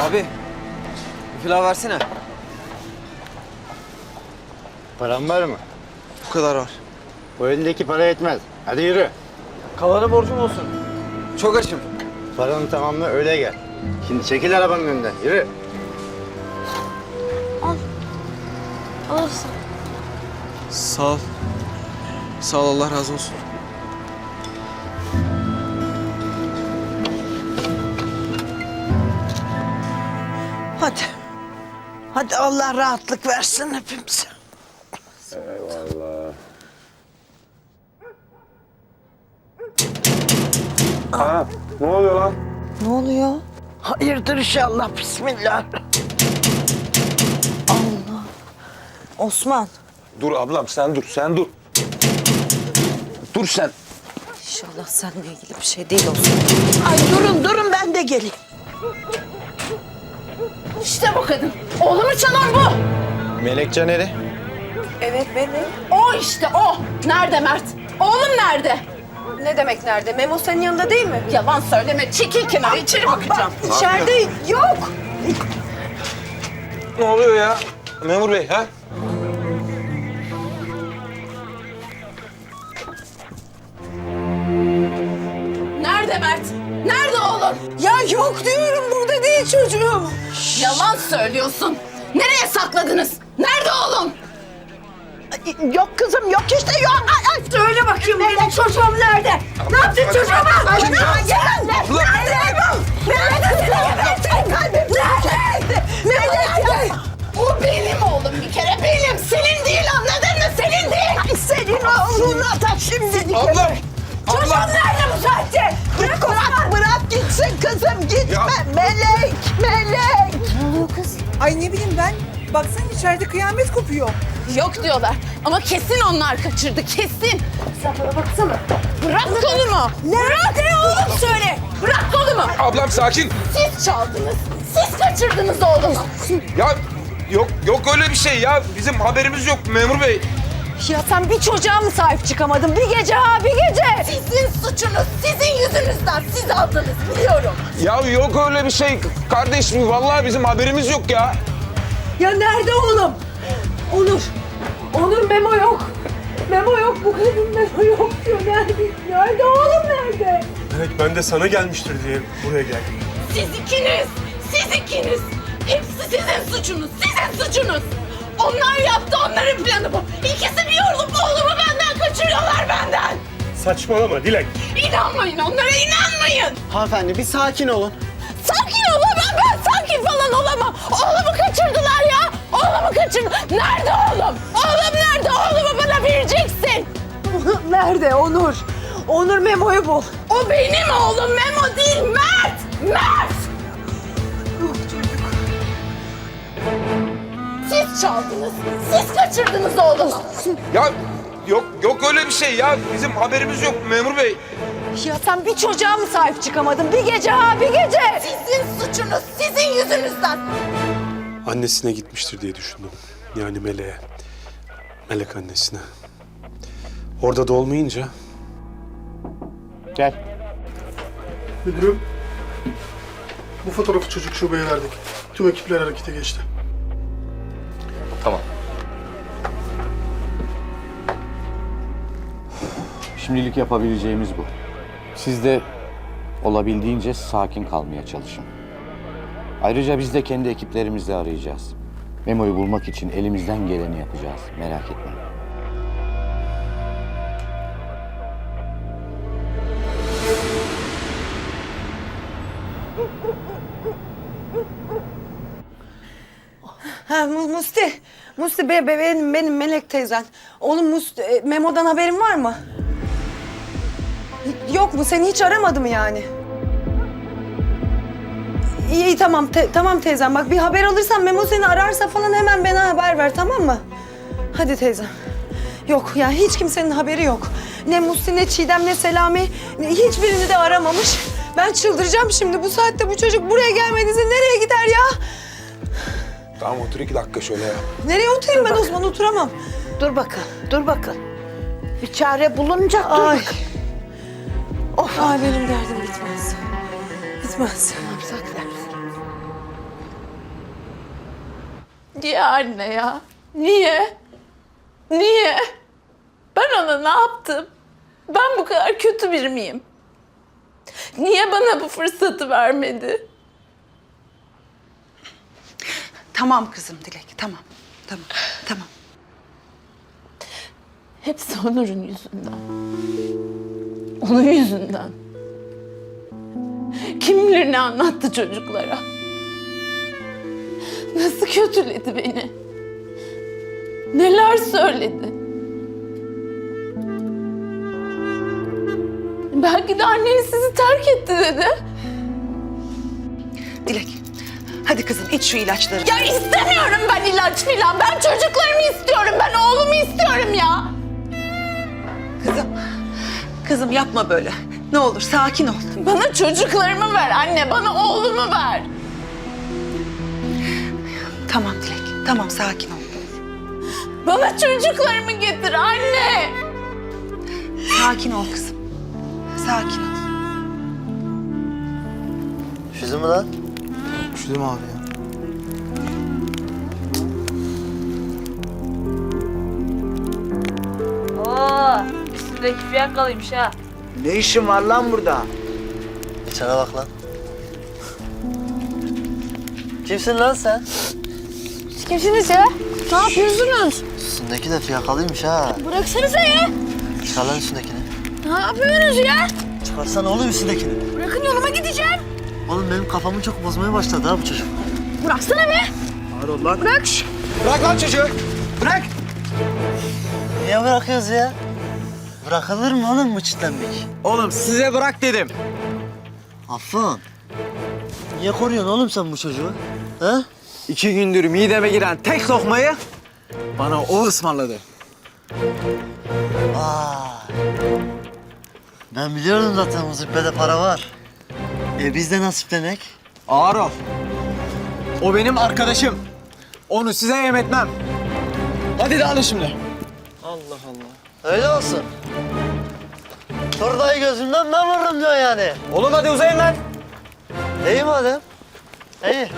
Abi bir pilav versene. Paran var mı? Bu kadar var. Bu elindeki para yetmez. Hadi yürü. Kalanı borcum olsun. Çok açım. Paranı tamamla öyle gel. Şimdi çekil arabanın önünden. Yürü. Alırsın. Sağ ol. Sağ ol Allah razı olsun. Hadi. Hadi Allah rahatlık versin hepimize. Ne oluyor lan? Ne oluyor? Hayırdır inşallah. Bismillah. Allah. Osman. Dur ablam sen dur sen dur. Dur sen. İnşallah seninle ilgili bir şey değil Osman. Ay durun durun ben de geleyim. İşte bu kadın. Oğlumu çalan bu. Melek Caner'i. Evet benim. O işte o. Nerede Mert? Oğlum nerede? Ne demek nerede? Memo senin yanında değil mi? Yalan söyleme. Çekil kenara. içeri bakacağım. İçeride yok. Ne oluyor ya? Memur bey ha? Nerede Mert? Nerede oğlum? Ya yok diyorum çocuğum. Yalan söylüyorsun. Nereye sakladınız? Nerede oğlum? Yok kızım yok işte yok. Ay, ay. Söyle bakayım benim çocuğum nerede? Ne yaptın çocuğuma? Ay, ne yaptın? Nerede bu? Nerede kalbim? Nerede? Nerede? O benim oğlum bir kere benim. Senin değil anladın mı? Senin değil. Ay senin oğluna da şimdi Ablam. Çocuğum Ablam. nerede bu saatte? Gitsin kızım gitme. Ya. Melek, melek. Ay ne bileyim ben. Baksana içeride kıyamet kopuyor. Yok diyorlar ama kesin onlar kaçırdı kesin. Sen bana baksana. Bırak kolumu. Bırak ne oğlum söyle. Bırak kolumu. Ablam sakin. Siz çaldınız. Siz kaçırdınız oğlumu. Ya yok yok öyle bir şey ya. Bizim haberimiz yok memur bey. Ya sen bir çocuğa mı sahip çıkamadın? Bir gece ha bir gece. Sizin suçunuz, sizin yüzünüzden siz aldınız biliyorum. Ya yok öyle bir şey kardeşim. Vallahi bizim haberimiz yok ya. Ya nerede oğlum? Onur. Onur Memo yok. Memo yok. Bu kadın Memo yok diyor. Nerede? Nerede oğlum nerede? Evet ben de sana gelmiştir diye buraya geldim. Siz ikiniz, siz ikiniz. Hepsi sizin suçunuz, sizin suçunuz. Onlar yaptı, onların planı bu. Saçmalama Dilek. İnanmayın, onlara inanmayın. Hanımefendi bir sakin olun. Sakin olamam ben, sakin falan olamam. Oğlumu kaçırdılar ya. Oğlumu kaçırdı. Nerede oğlum? Oğlum nerede? Oğlumu bana vereceksin. nerede Onur? Onur Memo'yu bul. O benim oğlum Memo değil, Mert. Mert. Siz çaldınız, siz kaçırdınız oğlumu. Ya yok yok öyle bir şey ya. Bizim haberimiz yok memur bey. Ya sen bir çocuğa mı sahip çıkamadın? Bir gece ha bir gece. Sizin suçunuz, sizin yüzünüzden. Annesine gitmiştir diye düşündüm. Yani Meleğe. Melek annesine. Orada da olmayınca Gel. Müdürüm, bu fotoğrafı çocuk şubeye verdik. Tüm ekipler harekete geçti. Şimdilik yapabileceğimiz bu. Siz de olabildiğince sakin kalmaya çalışın. Ayrıca biz de kendi ekiplerimizle arayacağız. Memo'yu bulmak için elimizden geleni yapacağız. Merak etmeyin. Ha Mu- Musti. Musti be, be- benim, benim Melek teyzen. Oğlum Musti, e, Memo'dan haberin var mı? Yok mu? Seni hiç aramadı mı yani? İyi, iyi tamam te- tamam teyzem. Bak bir haber alırsan Memo seni ararsa falan hemen bana haber ver tamam mı? Hadi teyzem. Yok ya hiç kimsenin haberi yok. Ne Musti ne Çiğdem ne Selami ne- hiçbirini de aramamış. Ben çıldıracağım şimdi. Bu saatte bu çocuk buraya gelmediyse nereye gider ya? Tamam otur iki dakika şöyle ya. Nereye oturayım ben o zaman oturamam. Dur bakalım, dur bakalım. Bir çare bulunacak dur Ay. bakalım. Of. Ay benim derdim bitmez. Bitmez. Ne yapsak? Niye anne ya? Niye? Niye? Ben ona ne yaptım? Ben bu kadar kötü bir miyim? Niye bana bu fırsatı vermedi? Tamam kızım Dilek tamam. Tamam tamam. Hepsi Onur'un yüzünden. Onun yüzünden. Kim bilir ne anlattı çocuklara. Nasıl kötüledi beni. Neler söyledi. Belki de anneniz sizi terk etti dedi. Dilek hadi kızım iç şu ilaçları. Ya istemiyorum ben ilaç filan. Ben çocuklarımı istiyorum. Ben oğlumu istiyorum ya. Kızım. Kızım yapma böyle. Ne olur sakin ol. Bana çocuklarımı ver anne. Bana oğlumu ver. Tamam Dilek. Tamam sakin ol. Bana çocuklarımı getir anne. Sakin ol kızım. Sakin ol. Üşüdün mü lan? Üşüdüm abi ya. Üstündeki fiyakalıymış ha. Ne işin var lan burada? İçine bak lan. Kimsin lan sen? Siz kimsiniz ya? Ne yapıyorsunuz? Üstündeki de fiyakalıymış ha. Bıraksanıza ya. Çıkar lan üstündekini. Ne yapıyorsunuz ya? Çıkarsana oğlum üstündekini. Bırakın yoluma gideceğim. Oğlum benim kafamı çok bozmaya başladı ha bu çocuk. Bıraksana be. Harun lan. Bırak. Bırak lan çocuğu. Bırak. Niye bırakıyoruz ya? Bırakılır mı oğlum mıçıtlenmek? Oğlum size bırak dedim. Affan. Niye koruyorsun oğlum sen bu çocuğu? Ha? İki gündür mideme giren tek lokmayı bana o ısmarladı. Vay. Ben biliyordum zaten bu züppede para var. E biz de nasiplenek. Ağır ol. O benim arkadaşım. Onu size yem etmem. Hadi dağılın şimdi. Allah Allah. Öyle olsun. Turdayı gözümden ben vururum diyor yani. Oğlum hadi uzayın lan. İyi madem. İyi.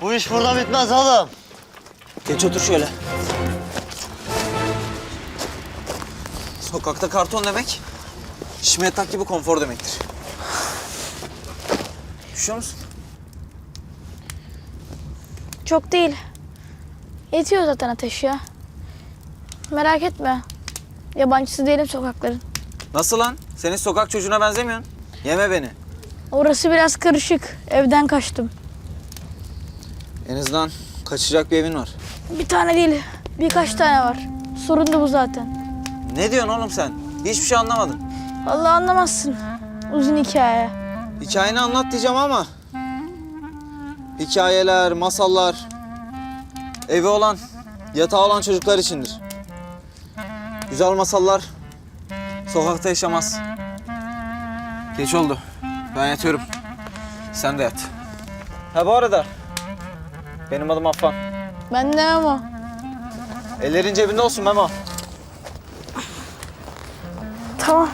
Bu iş burada bitmez oğlum. Geç otur şöyle. Sokakta karton demek, şişme yatak gibi konfor demektir. Üşüyor musun? Çok değil. Yetiyor zaten ateş ya. Merak etme. Yabancısı değilim sokakların. Nasıl lan? Senin sokak çocuğuna benzemiyorsun. Yeme beni. Orası biraz karışık. Evden kaçtım. En azından kaçacak bir evin var. Bir tane değil, birkaç tane var. Sorun da bu zaten. Ne diyorsun oğlum sen? Hiçbir şey anlamadım. Vallahi anlamazsın. Uzun hikaye. Hikayeni anlat diyeceğim ama... Hikayeler, masallar... Evi olan, yatağı olan çocuklar içindir. Güzel masallar sokakta yaşamaz. Geç oldu. Ben yatıyorum. Sen de yat. Ha bu arada... Benim adım Affan. Ben de ama. Ellerin cebinde olsun Memo. Tamam.